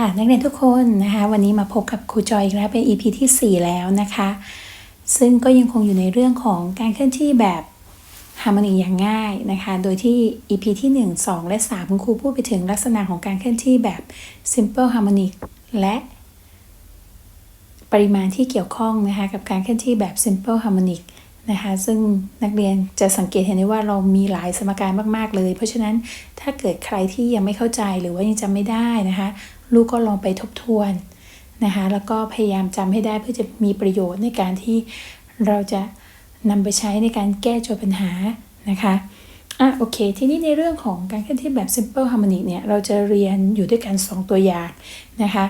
ค่ะนักเรียนทุกคนนะคะวันนี้มาพบกับครูจอยอีกแล้วเป็น EP ที่ 4 แล้วนะคะ ซึ่งก็ยังคงอยู่ในเรื่องของการเคลื่อนที่แบบฮาร์โมนีอย่างง่ายนะคะ โดยที่ EP ที่ 1 2 และ3คุณครูพูดไปถึงลักษณะของการเคลื่อนที่แบบ simple harmonic และปริมาณที่เกี่ยวข้องนะคะกับการเคลื่อนที่แบบ simple harmonic นะคะซึ่งนักเรียนจะสังเกตเห็นได้ว่าเรามีหลายสมการมาก ๆ เลย เพราะฉะนั้นถ้าเกิดใครที่ยังไม่เข้าใจหรือว่ายังจำไม่ได้นะคะ ลูกก็ลองไปทบทวนนะคะแล้วก็พยายามจำให้ได้เพื่อจะมีประโยชน์ในการที่เราจะนำไปใช้ในการแก้โจทย์ปัญหานะคะอะโอเค ทีนี้ในเรื่องของการเคลื่อนที่แบบ simple harmonic เนี่ยเราจะเรียนอยู่ด้วยกัน 2 ตัวอย่างนะคะ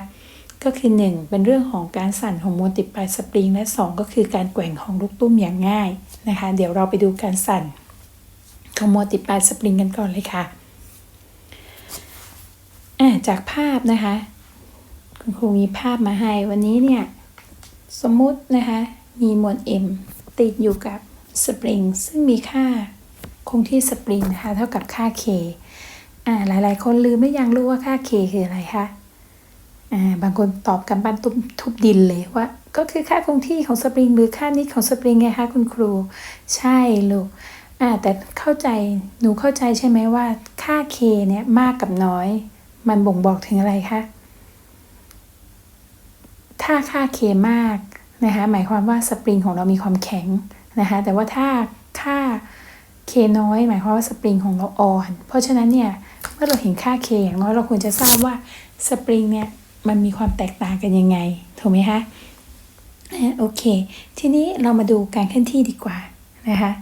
ก็คือ 1 เป็นเรื่องของการสั่นของมวลติดปลายสปริง และ 2 ก็คือการแกว่งของลูกตุ้มอย่างง่ายนะคะ เดี๋ยวเราไปดูการสั่นของมวลติดปลายสปริงกันก่อนเลยค่ะ อ่าจากภาพนะคะ คุณครูมีภาพมาให้ วันนี้เนี่ย สมมุตินะคะ มีมวล m ติดอยู่กับสปริง ซึ่งมีค่าคงที่สปริงนะคะ เท่ากับค่า k อ่าหลาย ๆ คนลืมไม่ยังรู้ว่าค่า k คืออะไรคะอ่าบางคนตอบกันบ้านตุ้มทุบดินเลยว่า ก็คือค่าคงที่ของสปริงหรือค่านิดของสปริงไงคะคุณครู ใช่ลูกอ่าแต่เข้าใจหนูเข้าใจใช่ไหมว่าค่า k เนี่ยมากกับน้อย มันบ่งบอกถึงอะไรคะ ถ้าค่า k มากนะคะหมายความว่าสปริงของเรามีความแข็งนะคะแต่ว่าถ้าค่า k น้อย หมายความว่าสปริงของเราอ่อน เพราะฉะนั้นเนี่ยเมื่อเราเห็นค่า k อย่างน้อยเราควรจะทราบว่าสปริงเนี่ยมันมีความแตกต่างกันยังไงถูกไหมคะโอเค ทีนี้เรามาดูการเคลื่อนที่ดีกว่านะคะ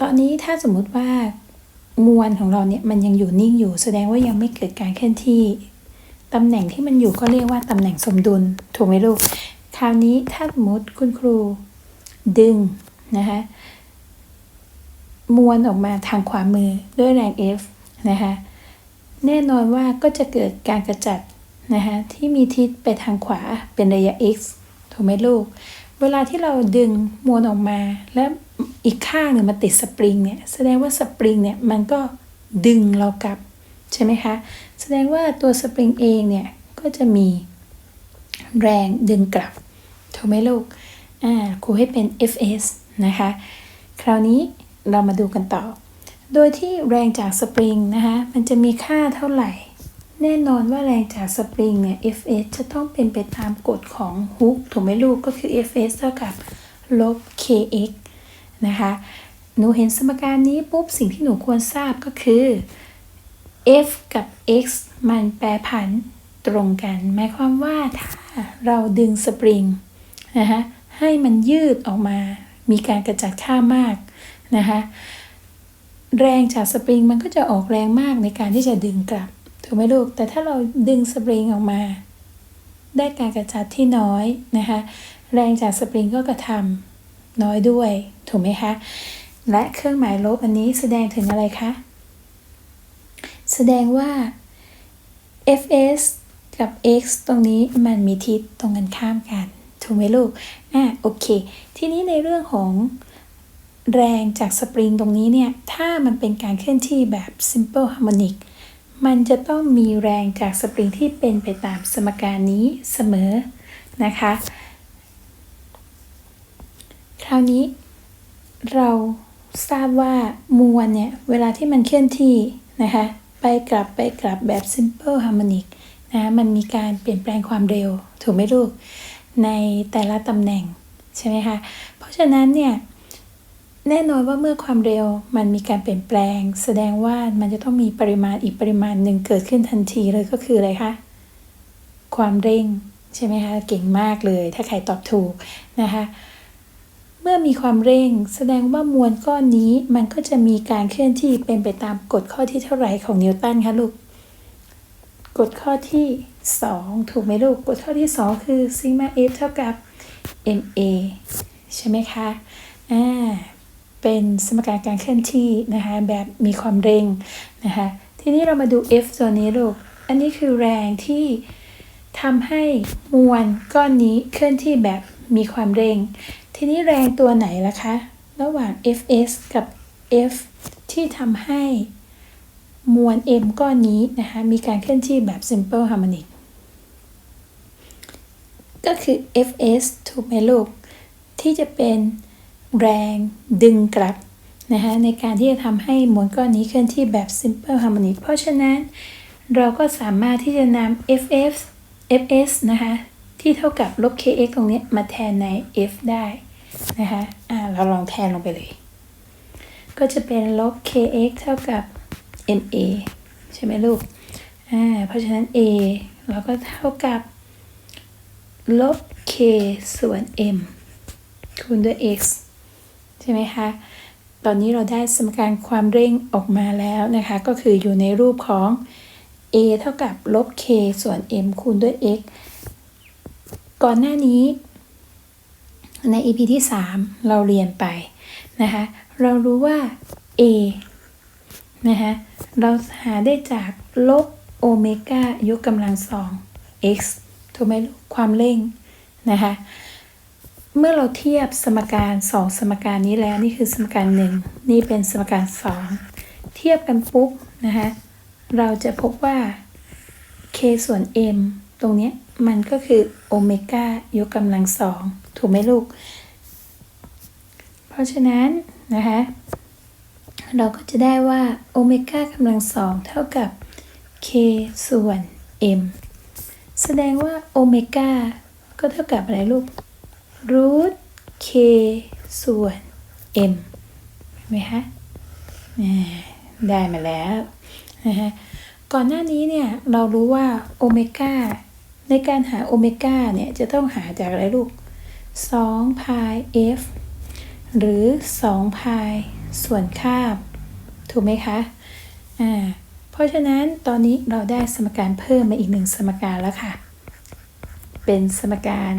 ตอนนี้ถ้าสมมุติว่า มวลของเราเนี่ยมันยังอยู่นิ่งอยู่ แสดงว่ายังไม่เกิดการเคลื่อนที่ตำแหน่งที่มันอยู่ก็เรียกว่าตำแหน่งสมดุลถูกไหมลูก คราวนี้ถ้าสมมติคุณครูดึงนะคะมวลออกมาทางขวามือด้วยแรง F นะคะแน่นอนว่าก็จะเกิดการกระจัดนะคะที่มีทิศไปทางขวาเป็นระยะ x ถูกไหมลูก เวลาที่เราดึงมวลออกมา แล้ว อีกข้างหนึ่งมาติดสปริงเนี่ยแสดงว่าสปริงเนี่ยมันก็ดึงเรากลับใช่ไหมคะ แสดงว่าตัวสปริงเองเนี่ยก็จะมีแรงดึงกลับถูกไหมลูกอ่าครูให้เป็น fs นะคะ คราวนี้เรามาดูกันต่อ โดยที่แรงจากสปริงนะคะมันจะมีค่าเท่าไหร่ แน่นอนว่าแรงจากสปริงเนี่ย Fs จะต้องเป็นไปตามกฎของฮุกถูกไหมลูกก็คือ Fs เท่ากับลบ kx นะคะหนูเห็นสมการนี้ปุ๊บสิ่งที่หนูควรทราบก็คือ f กับ x มันแปรผันตรงกัน หมายความว่าถ้าเราดึงสปริงนะคะให้มันยืดออกมา มีการกระจัดค่ามากนะคะแรงจากสปริงมันก็จะออกแรงมากในการที่จะดึงกลับถูกไหมลูก แต่ถ้าเราดึงสปริงออกมา ได้การกระจัดที่น้อยนะคะแรงจากสปริงก็กระทำ น้อยด้วย ถูกไหมคะ และเครื่องหมายลบอันนี้แสดงถึงอะไรคะ แสดงว่า fs กับ x ตรงนี้มันมีทิศตรงกันข้ามกัน ถูกไหมลูก อะโอเค ทีนี้ในเรื่องของแรงจากสปริงตรงนี้เนี่ย ถ้ามันเป็นการเคลื่อนที่แบบ simple harmonic มันจะต้องมีแรงจากสปริงที่เป็นไปตามสมการนี้เสมอนะคะ คราวนี้ เราทราบว่ามวลเนี่ย เวลาที่มันเคลื่อนที่นะคะ ไปกลับไปกลับแบบ simple harmonic นะ มันมีการเปลี่ยนแปลงความเร็ว ถูกไหมลูก ในแต่ละตำแหน่ง ใช่ไหมคะ เพราะฉะนั้นเนี่ย แน่นอนว่าเมื่อความเร็วมันมีการเปลี่ยนแปลง แสดงว่ามันจะต้องมีปริมาณอีกปริมาณหนึ่งเกิดขึ้นทันทีเลยก็คืออะไรคะ ความเร่ง ใช่ไหมคะ เก่งมากเลย ถ้าใครตอบถูกนะคะเมื่อมีความเร่ง แสดงว่ามวลก้อนนี้มันก็จะมีการเคลื่อนที่เป็นไปตามกฎข้อที่เท่าไหร่ของนิวตันคะลูก กฎข้อที่ 2 ถูกไหมลูก กฎข้อที่ 2 คือซิกมา f เท่ากับ ma ใช่ไหมคะ อ่า เป็นสมการการเคลื่อนที่นะคะแบบมีความเร่งนะคะ ทีนี้เรามาดู f ตัวนี้ลูก อันนี้คือแรงที่ทำให้มวลก้อนนี้เคลื่อนที่แบบมีความเร่ง ทีนี้แรงตัวไหนล่ะคะ ระหว่าง fs กับ f ที่ทำให้มวล m ก้อนนี้นะคะ มีการเคลื่อนที่แบบ simple harmonic ก็คือ Fs ถูกไหมลูก ที่จะเป็นแรงดึงกลับนะคะในการที่จะทำให้มวลก้อนนี้เคลื่อนที่แบบ simple harmonic เพราะฉะนั้นเราก็สามารถที่จะนำ ff fs นะคะ ที่เท่ากับลบ kx ตรงนี้มาแทนใน f ได้ นะคะ อ่า เราลองแทนลงไปเลย ก็จะเป็นลบ kx เท่ากับ ma ใช่ไหมลูก อ่า เพราะฉะนั้น a เราก็เท่ากับ ลบ k ส่วน m คูณด้วย x ใช่ไหมคะ ตอนนี้เราได้สมการความเร่งออกมาแล้วนะคะ ก็คืออยู่ในรูปของ a เท่ากับลบ k ส่วน m คูณด้วย x ก่อนหน้านี้ ใน EP ที่ 3 เราเรียนไปนะคะเรารู้ว่า a นะคะเราหาได้จากลบโอเมก้ายกกำลังสอง x ถูกไหมลูกความเร่งนะคะเมื่อเราเทียบสมการ 2 สมการนี้แล้วนี่คือสมการ 1 นี่เป็นสมการ 2 เทียบกันปุ๊บนะคะเราจะพบว่า k ส่วน m ตรงนี้มันก็คือโอเมก้ายกกำลังสอง ถูกไหมลูก เพราะฉะนั้นนะคะเราก็จะได้ว่าโอเมก้ากำลังสองเท่ากับ k ส่วน m แสดงว่าโอเมก้าก็เท่ากับอะไรลูกรูท k ส่วน m เห็นไหมคะได้มาแล้วนะคะก่อนหน้านี้เนี่ยเรารู้ว่าโอเมก้าในการหาโอเมก้าเนี่ยจะต้องหาจากอะไรลูก 2 pi f หรือ 2 pi ส่วนคาบ ถูกไหมคะ อ่า เพราะฉะนั้นตอนนี้เราได้สมการเพิ่มมาอีกหนึ่งสมการแล้วค่ะ เป็นสมการ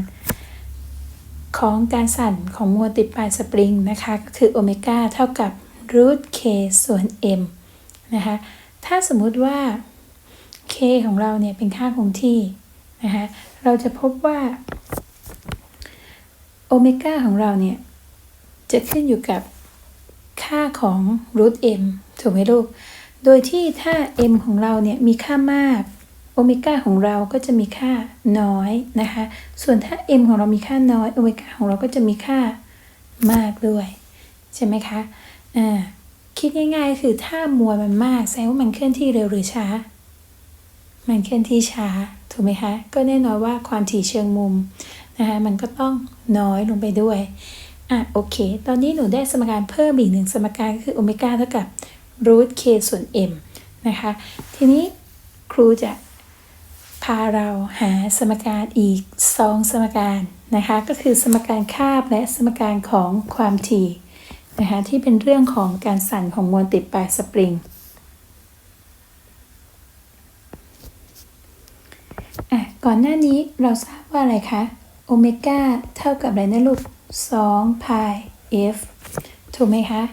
ของการสั่นของมวลติดปลายสปริงนะคะ ก็คือโอเมก้าเท่ากับ root k ส่วน m นะคะ ถ้าสมมุติว่า k ของเราเนี่ยเป็นค่าคงที่นะคะ เราจะพบว่า โอเมก้าของเราเนี่ย จะขึ้นอยู่กับค่าของ root m ถูกไหมลูก โดยที่ถ้า m ของเราเนี่ยมีค่ามาก โอเมก้าของเราก็จะมีค่าน้อยนะคะ ส่วนถ้า m ของเรามีค่าน้อย โอเมก้าของเราก็จะมีค่ามากด้วย ใช่ไหมคะ อ่า คิดง่ายๆคือถ้ามวลมันมากแสดงว่ามันเคลื่อนที่เร็วหรือช้า มันเคลื่อนที่ช้า ถูกไหมคะ ก็แน่นอนว่าความถี่เชิงมุม นะคะมันก็ต้องน้อยลงไปด้วยอะโอเค ตอนนี้หนูได้สมการเพิ่มอีกหนึ่งสมการก็คือโอเมก้าเท่ากับ root k ส่วน m นะคะ ทีนี้ครูจะพาเราหาสมการอีก 2 สมการนะคะ ก็คือสมการคาบและสมการของความถี่นะคะที่เป็นเรื่องของการสั่นของมวลติดปลายสปริงอะก่อนหน้านี้เราทราบว่าอะไรคะ โอเมก้าเท่ากับอะไรนะลูก2 pi f ถูกไหมคะ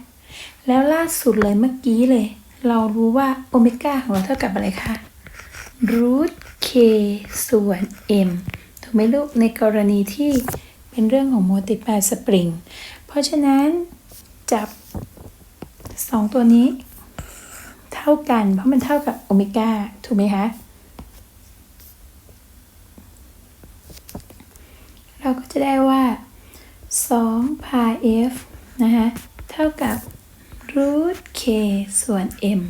แล้วล่าสุดเลยเมื่อกี้เลย เรารู้ว่าโอเมก้าของเราเท่ากับอะไรคะ root k ส่วน m ถูกไหมลูก ในกรณีที่เป็นเรื่องของโมติปลายสปริง เพราะฉะนั้นจับ 2 ตัวนี้ เท่ากันเพราะมันเท่ากับโอเมก้าถูกไหมคะ เราก็จะได้ว่า2 pi f นะคะเท่ากับ root k ส่วน m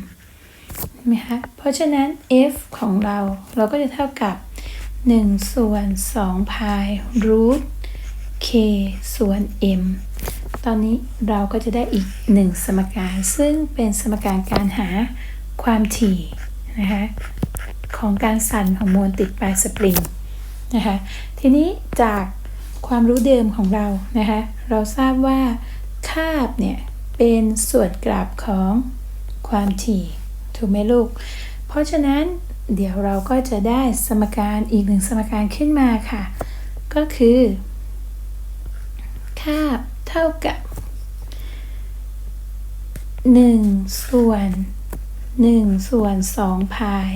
เห็นไหมคะ เพราะฉะนั้น f ของเราเราก็จะเท่ากับ 1 ส่วน2 pi root k ส่วน m ตอนนี้เราก็จะได้อีกหนึ่งสมการซึ่งเป็นสมการการหาความถี่นะคะของการสั่นของมวลติดปลายสปริงนะคะทีนี้จาก ความรู้เดิมของเรานะคะเราทราบว่าคาบเนี่ยเป็นส่วนกลับของความถี่ถูกไหมลูก เพราะฉะนั้นเดี๋ยวเราก็จะได้สมการอีกหนึ่งสมการขึ้นมาค่ะ ก็คือคาบเท่ากับ 1 ส่วน 1 ส่วน 2 พาย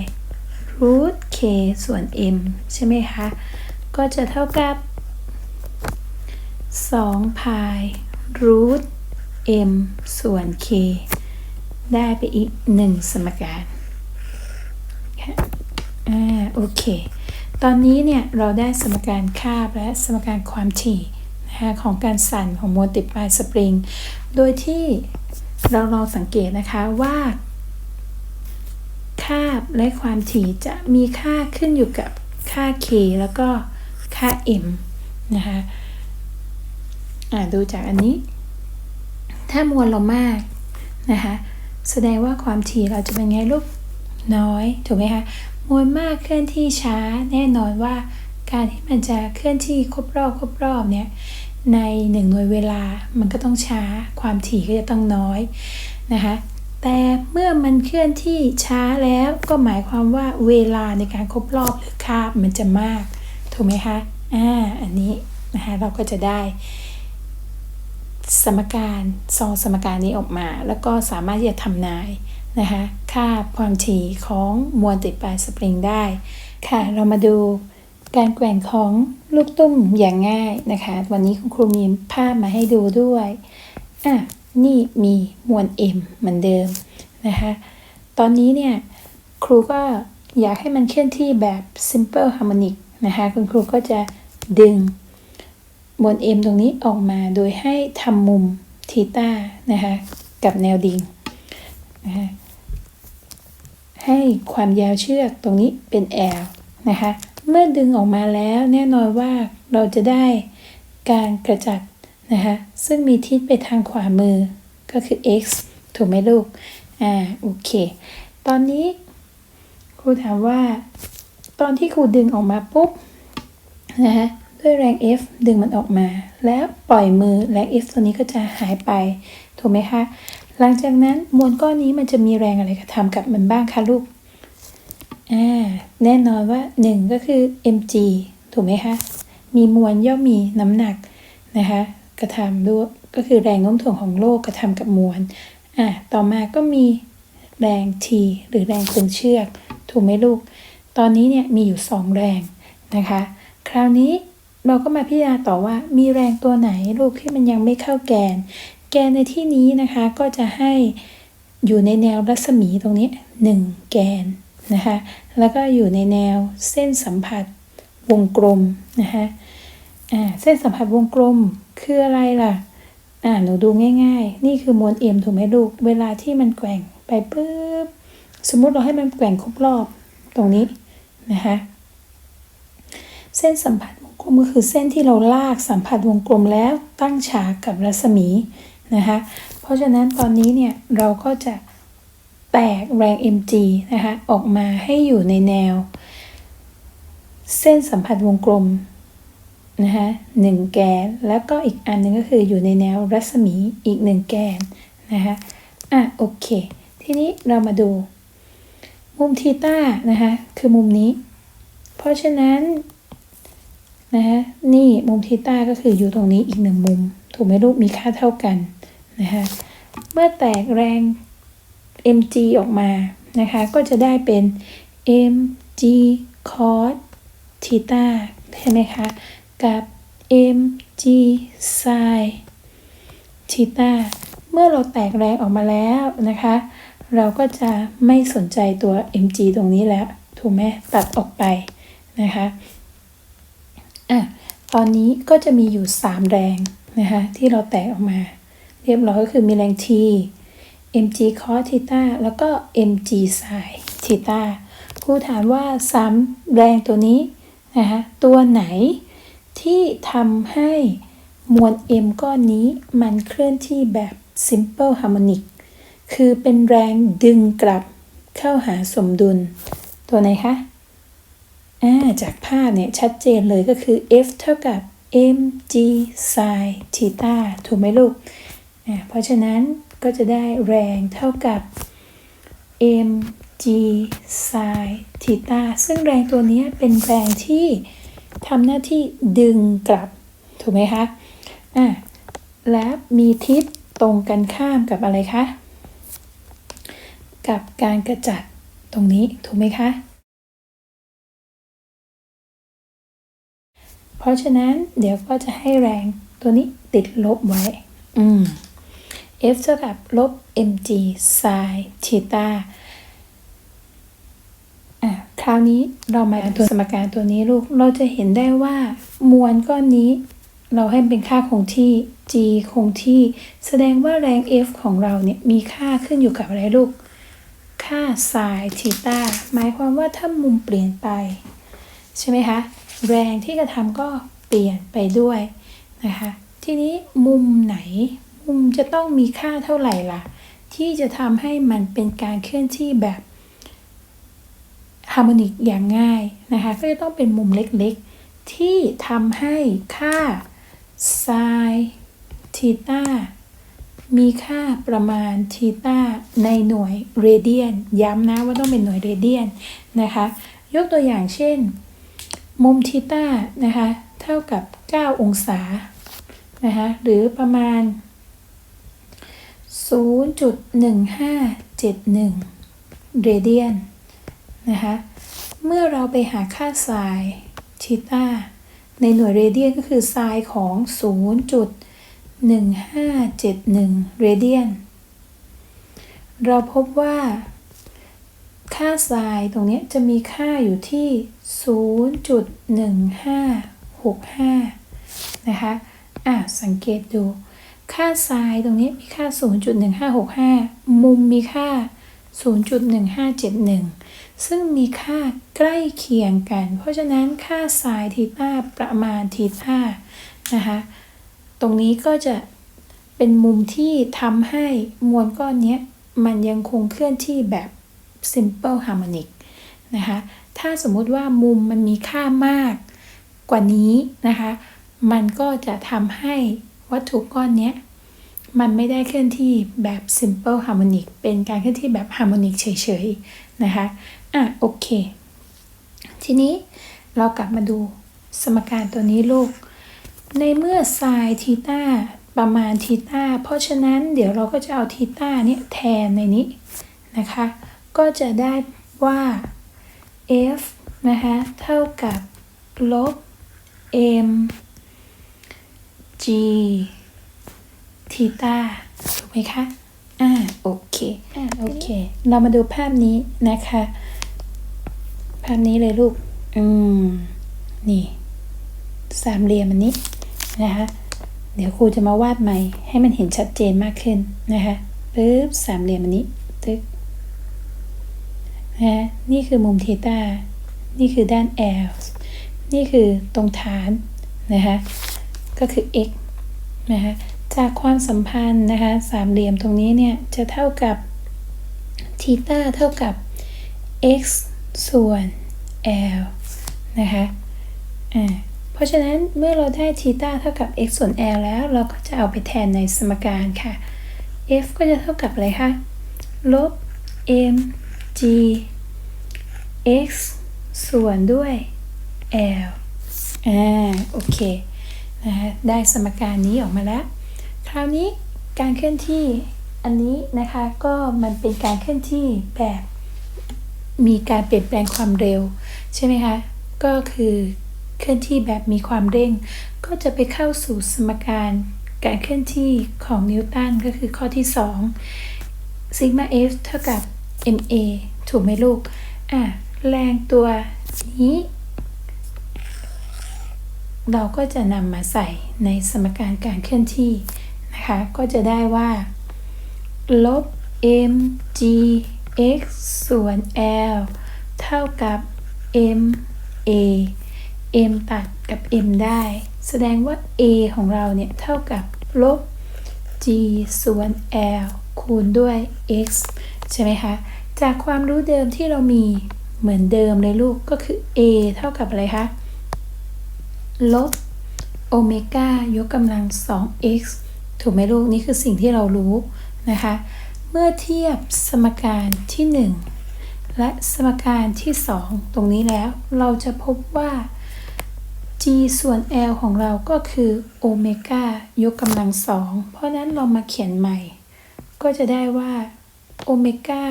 root k ส่วน m ใช่ไหมคะ ก็จะเท่ากับ 2พาย root m ส่วน k ได้ไปอีก 1 สมการอ่าโอเค ตอนนี้เนี่ยเราได้สมการคาบและสมการความถี่นะคะของการสั่นของมวลติดปลายสปริง โดยที่เราลองสังเกตนะคะว่า คาบและความถี่จะมีค่าขึ้นอยู่กับค่า k แล้วก็ค่า m นะคะ ดูจากอันนี้ ถ้ามวลเรามากนะคะแสดงว่าความถี่เราจะเป็นไงลูกน้อยถูกไหมคะมวลมากเคลื่อนที่ช้าแน่นอนว่า การที่มันจะเคลื่อนที่ครบรอบครบรอบเนี่ยในหนึ่งหน่วยเวลามันก็ต้องช้า ความถี่ก็จะต้องน้อยนะคะแต่เมื่อมันเคลื่อนที่ช้าแล้วก็หมายความว่าเวลาในการครบรอบหรือคาบมันจะมาก ถูกไหมคะอ่าอันนี้นะคะเราก็จะได้ สมการสองสมการนี้ออกมา แล้วก็สามารถที่จะทำนายนะคะค่าความถี่ของมวลติดปลายสปริงได้ค่ะเรามาดูการแกว่งของลูกตุ้มอย่างง่ายนะคะ วันนี้คุณครูมีภาพมาให้ดูด้วยอะนี่มีมวล m เหมือนเดิมนะคะตอนนี้เนี่ยครูก็อยากให้มันเคลื่อนที่แบบ simple harmonic นะคะคุณครูก็จะดึง มวล m ตรงนี้ออกมาโดยให้ทำมุมทีต้านะคะกับแนวดิ่งนะคะให้ความยาวเชือกตรงนี้เป็น L นะคะเมื่อดึงออกมาแล้วแน่นอนว่าเราจะได้การกระจัดนะคะซึ่งมีทิศไปทางขวามือก็คือ x ถูกไหมลูก อ่า โอเค ตอนนี้ครูถามว่า ตอนที่ครูดึงออกมาปุ๊บนะคะ ด้วยแรง F ดึงมันออกมา แล้วปล่อยมือแรง F ตัวนี้ก็จะหายไป ถูกไหมคะ หลังจากนั้นมวลก้อนนี้มันจะมีแรงอะไรกระทำกับมันบ้างคะลูก อ่า แน่นอนว่า 1 ก็คือ mg ถูกไหมคะ มีมวลย่อมมีน้ำหนักนะคะ กระทำด้วยก็คือแรงโน้มถ่วงของโลกกระทำกับมวล อ่า ต่อมาก็มีแรง t หรือแรงตึงเชือก ถูกไหมลูก ตอนนี้เนี่ยมีอยู่ 2 แรงนะคะ คราวนี้ เราก็มาพิจารณาต่อว่ามีแรงตัวไหนลูกที่มันยังไม่เข้าแกน แกนในที่นี้นะคะก็จะให้อยู่ในแนวรัศมีตรงนี้ 1 แกนนะคะแล้วก็อยู่ในแนวเส้นสัมผัสวงกลมนะคะอ่าเส้นสัมผัสวงกลมคืออะไรล่ะอ่าหนูดูง่ายๆ นี่คือมวลเอ็มถูกไหมลูก เวลาที่มันแกว่งไปปุ๊บสมมุติเราให้มันแกว่งครบรอบตรงนี้นะคะเส้นสัมผัส กลมก็คือเส้นที่เราลากสัมผัสวงกลมแล้วตั้งฉากกับรัศมีนะคะ เพราะฉะนั้นตอนนี้เนี่ยเราก็จะแตกแรง mg นะคะออกมาให้อยู่ในแนว เส้นสัมผัสวงกลมนะคะหนึ่งแกน แล้วก็อีกอันหนึ่งก็คืออยู่ในแนวรัศมีอีกหนึ่งแกนนะคะอะโอเค ทีนี้เรามาดู มุมทีต้านะคะคือมุมนี้ เพราะฉะนั้น นะคะนี่มุมทีต้าก็คืออยู่ตรงนี้อีกหนึ่งมุม ถูกไหมลูกมีค่าเท่ากันนะคะเมื่อแตกแรง mg ออกมานะคะก็จะได้เป็น mg cos ทีต้าใช่ไหมคะ กับ mg sin ทีต้าเมื่อเราแตกแรงออกมาแล้วนะคะ เราก็จะไม่สนใจตัว mg ตรงนี้แล้ว ถูกไหมตัดออกไปนะคะอะ ตอนนี้ก็จะมีอยู่ 3 แรงนะคะที่เราแตกออกมา เรียบร้อยก็คือมีแรง t mg cos ทีต้าแล้วก็ mg sin ทีต้าครูถามว่า 3 แรงตัวนี้นะคะตัวไหนที่ทำให้มวล m ก้อนนี้มันเคลื่อนที่แบบ simple harmonic คือเป็นแรงดึงกลับเข้าหาสมดุล ตัวไหนคะ อ่าจากภาพเนี่ยชัดเจนเลยก็คือ F เท่ากับ mg sin ทีตาถูกไหมลูกอ่าเพราะฉะนั้นก็จะได้แรงเท่ากับ mg sin ทีตาซึ่งแรงตัวนี้เป็นแรงที่ทำหน้าที่ดึงกลับ ถูกไหมคะอะและมีทิศตรงกันข้ามกับอะไรคะ กับการกระจัดตรงนี้ถูกไหมคะ เพราะฉะนั้นเดี๋ยวก็จะให้แรงตัวนี้ติดลบไว้ อืม F เท่ากับลบ mg sin ทีตาอะคราวนี้เรามาตัวสมการตัวนี้ลูก เราจะเห็นได้ว่า มวลก้อนนี้ เราให้เป็นค่าคงที่ g คงที่ แสดงว่าแรง F ของเราเนี่ย มีค่าขึ้นอยู่กับอะไรลูก ค่า sin ทีตาหมายความว่าถ้ามุมเปลี่ยนไป ใช่ไหมคะ แรงที่กระทำก็เปลี่ยนไปด้วยนะคะ ทีนี้มุมไหน มุมจะต้องมีค่าเท่าไหร่ล่ะ ที่จะทำให้มันเป็นการเคลื่อนที่แบบฮาร์โมนิกอย่างง่ายนะคะ ก็จะต้องเป็นมุมเล็กๆ ที่ทำให้ค่า sin ทีตามีค่าประมาณทีตาในหน่วยเรเดียน ย้ำนะว่าต้องเป็นหน่วยเรเดียนนะคะ ยกตัวอย่างเช่น มุมทีตานะคะเท่ากับ 9 องศานะคะหรือประมาณ 0.1571 เรเดียนนะคะเมื่อเราไปหาค่าไซน์ทีตาในหน่วยเรเดียนก็คือไซน์ของ 0.1571 เรเดียนเราพบว่า ค่าไซน์ตรงนี้จะมีค่าอยู่ที่ 0.1565 นะคะอะสังเกตดู ค่าไซน์ตรงนี้มีค่า 0.1565 มุมมีค่า 0.1571 ซึ่งมีค่าใกล้เคียงกัน เพราะฉะนั้นค่าไซน์ทีต้าประมาณทีต้านะคะตรงนี้ก็จะเป็นมุมที่ทำให้มวลก้อนนี้มันยังคงเคลื่อนที่แบบ simple harmonic นะคะ ถ้าสมมุติว่ามุมมันมีค่ามากกว่านี้นะคะ มันก็จะทำให้วัตถุก้อนนี้มันไม่ได้เคลื่อนที่แบบ simple harmonic เป็นการเคลื่อนที่แบบ harmonic เฉยๆนะคะ อะโอเค ทีนี้เรากลับมาดูสมการตัวนี้ลูก ในเมื่อ sin ทีตาประมาณทีตาเพราะฉะนั้นเดี๋ยวเราก็จะเอาทีตาเนี่ยแทนในนี้นะคะ ก็จะได้ว่า f นะคะ เท่ากับ ลบ m g ทีตาถูกไหมคะ อ่า โอเค อ่า โอเค เรามาดูภาพนี้นะคะ ภาพนี้เลยลูก อืม นี่ สามเหลี่ยมอันนี้นะคะ เดี๋ยวครูจะมาวาดใหม่ ให้มันเห็นชัดเจนมากขึ้นนะคะปึ๊บสามเหลี่ยมอันนี้ ตึก นะนี่คือมุมเทีตานี่คือด้าน L นี่คือตรงฐานนะคะก็คือ x นะคะจากความสัมพันธ์นะคะสามเหลี่ยมตรงนี้เนี่ยจะเท่ากับทีตาเท่ากับ x ส่วน l นะคะอ่าเพราะฉะนั้นเมื่อเราได้ทีตาเท่ากับ x ส่วน l แล้วเราก็จะเอาไปแทนในสมการค่ะ f ก็จะเท่ากับอะไรคะ ลบ m g x ส่วนด้วย l อ่าโอเคนะคะได้สมการนี้ออกมาแล้ว คราวนี้การเคลื่อนที่อันนี้นะคะก็มันเป็นการเคลื่อนที่แบบมีการเปลี่ยนแปลงความเร็ว ใช่ไหมคะ ก็คือเคลื่อนที่แบบมีความเร่ง ก็จะไปเข้าสู่สมการการเคลื่อนที่ของนิวตันก็คือข้อที่2ซิกมา F เท่ากับ ma ถูกไหมลูก อะ แรงตัวนี้ เราก็จะนำมาใส่ในสมการการเคลื่อนที่นะคะ ก็จะได้ว่า ลบ m g x ส่วน l เท่ากับ m a m ตัดกับ m ได้ แสดงว่า a ของเราเนี่ย เท่ากับลบ g ส่วน l คูณด้วย x ใช่ไหมคะ จากความรู้เดิมที่เรามีเหมือนเดิมเลยลูกก็คือ a เท่ากับอะไรคะ ลบโอเมก้ายกกำลัง 2x ถูกไหมลูก นี่คือสิ่งที่เรารู้นะคะ เมื่อเทียบสมการที่ 1 และสมการที่ 2 ตรงนี้แล้ว เราจะพบว่า g ส่วน l ของเราก็คือโอเมก้ายกกำลัง 2 เพราะนั้นเรามาเขียนใหม่ ก็จะได้ว่าโอเมก้า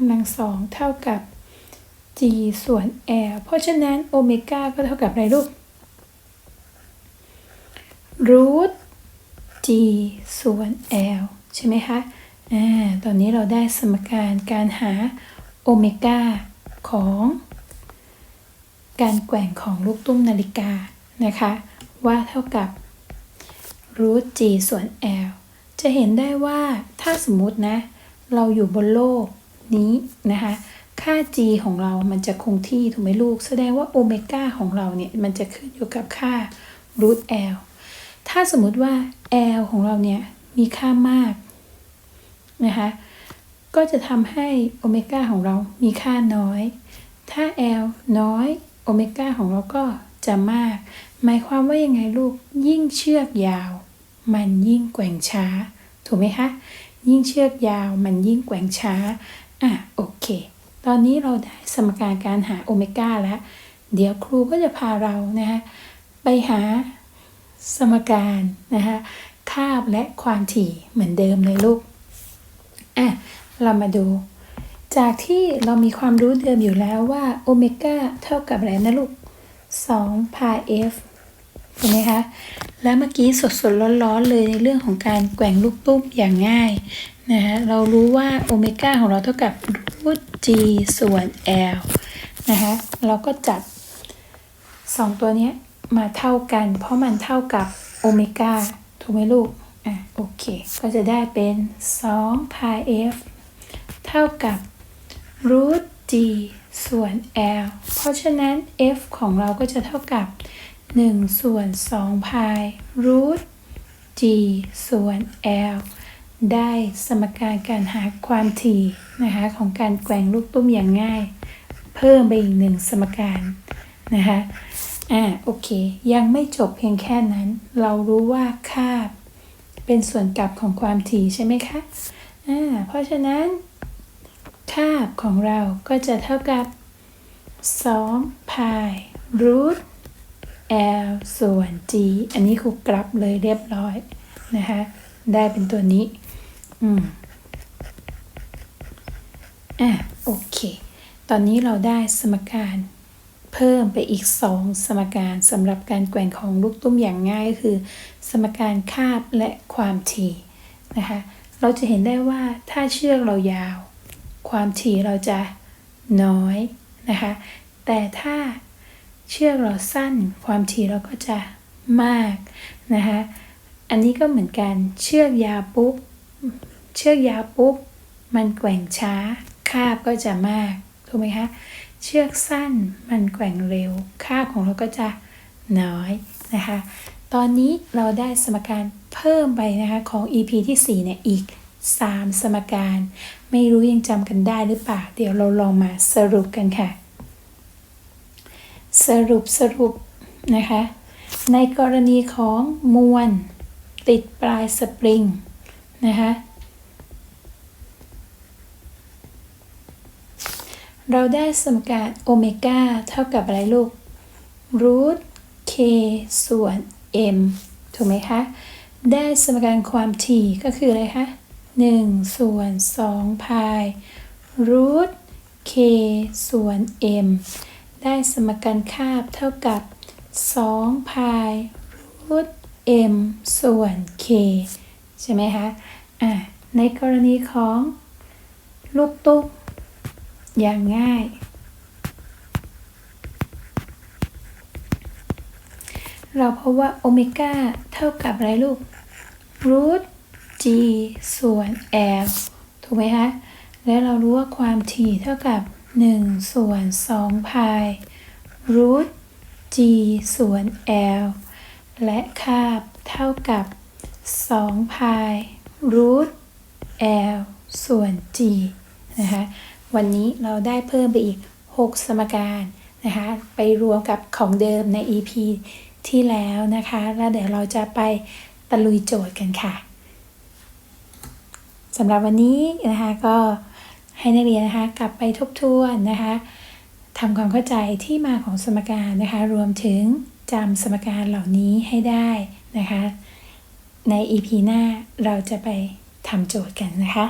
กำลัง2เท่ากับ g ส่วน l เพราะฉะนั้นโอเมก้าก็เท่ากับอะไรลูกรูท g ส่วน l ใช่ไหมคะอ่าตอนนี้เราได้สมการการหาโอเมก้าของการแกว่งของลูกตุ้มนาฬิกานะคะ ว่าเท่ากับรูท g ส่วน l จะเห็นได้ว่าถ้าสมมุตินะ เราอยู่บนโลก นี้นะคะค่า g ของเรามันจะคงที่ถูกไหมลูก แสดงว่าโอเมก้าของเราเนี่ย มันจะขึ้นอยู่กับค่ารูท l ถ้าสมมุติว่า l ของเราเนี่ย มีค่ามากนะคะก็จะทำให้โอเมก้าของเรามีค่าน้อย ถ้า l น้อยโอเมก้าของเราก็จะมาก หมายความว่ายังไงลูก ยิ่งเชือกยาว มันยิ่งแกว่งช้า ถูกไหมคะ ยิ่งเชือกยาวมันยิ่งแกว่งช้า อะโอเค ตอนนี้เราได้สมการการหาโอเมก้าแล้ว เดี๋ยวครูก็จะพาเรานะคะไปหาสมการนะคะคาบและความถี่เหมือนเดิมเลยลูก อะ เรามาดู จากที่เรามีความรู้เดิมอยู่แล้วว่าโอเมก้าเท่ากับอะไรนะลูก2 pi f ถูกไหมคะ แล้วเมื่อกี้สดสดร้อนๆเลยในเรื่องของการแกว่งลูกตุ้มอย่างง่าย นะคะเรารู้ว่าโอเมก้าของเราเท่ากับรูท g ส่วน l นะคะเราก็จับ 2 ตัวนี้มาเท่ากัน เพราะมันเท่ากับโอเมก้าถูกไหมลูก อะโอเค ก็จะได้เป็น2 pi f เท่ากับ root g ส่วน l เพราะฉะนั้น f ของเราก็จะเท่ากับ 1 ส่วน2 pi root g ส่วน l ได้สมการการหาความถี่นะคะของการแกว่งลูกตุ้มอย่างง่าย เพิ่มไปอีกหนึ่งสมการนะคะอ่าโอเค ยังไม่จบเพียงแค่นั้น เรารู้ว่าคาบเป็นส่วนกลับของความถี่ใช่ไหมคะอ่าเพราะฉะนั้นคาบของเราก็จะเท่ากับ2 pi root l ส่วน g อันนี้ครูกลับเลยเรียบร้อยนะคะ ได้เป็นตัวนี้ อืมอะโอเค ตอนนี้เราได้สมการเพิ่มไปอีก 2 สมการสำหรับการแกว่งของลูกตุ้มอย่างง่ายก็คือ สมการคาบและความถี่นะคะ เราจะเห็นได้ว่าถ้าเชือกเรายาว ความถี่เราจะน้อยนะคะ แต่ถ้าเชือกเราสั้น ความถี่เราก็จะมากนะคะ อันนี้ก็เหมือนกัน เชือกยาวปุ๊บ เชือกยาวปุ๊บ มันแกว่งช้า คาบก็จะมาก ถูกไหมคะ เชือกสั้นมันแกว่งเร็ว คาบของเราก็จะน้อยนะคะ ตอนนี้เราได้สมการเพิ่มไปนะคะของ EP ที่4เนี่ยอีก 3 สมการ ไม่รู้ยังจำกันได้หรือเปล่า เดี๋ยวเราลองมาสรุปกันค่ะ สรุปสรุปนะคะ ในกรณีของมวลติดปลายสปริง นะคะเราได้สมการโอเมก้าเท่ากับอะไรลูกรูท k ส่วน m ถูกไหมคะ ได้สมการความถี่ก็คืออะไรคะ1ส่วน2พายรูท k ส่วน m ได้สมการคาบเท่ากับ2พายรูท m ส่วน k ใช่ไหมคะอะในกรณีของลูกตุ๊กอย่างง่าย เราพบว่าโอเมก้าเท่ากับอะไรลูกรูท g ส่วน l ถูกไหมคะ แล้วเรารู้ว่าความถี่เท่ากับ 1 ส่วน2พายรูท g ส่วน l และคาบเท่ากับ 2 พายรูท l ส่วน g นะคะวันนี้เราได้เพิ่มไปอีก 6 สมการนะคะไปรวมกับของเดิมใน EP ที่แล้วนะคะ แล้วเดี๋ยวเราจะไปตะลุยโจทย์กันค่ะสำหรับวันนี้นะคะก็ให้นักเรียนนะคะกลับไปทบทวนนะคะทำความเข้าใจที่มาของสมการนะคะ รวมถึงจำสมการเหล่านี้ให้ได้นะคะ ใน EP หน้าเราจะไปทำโจทย์กันนะคะ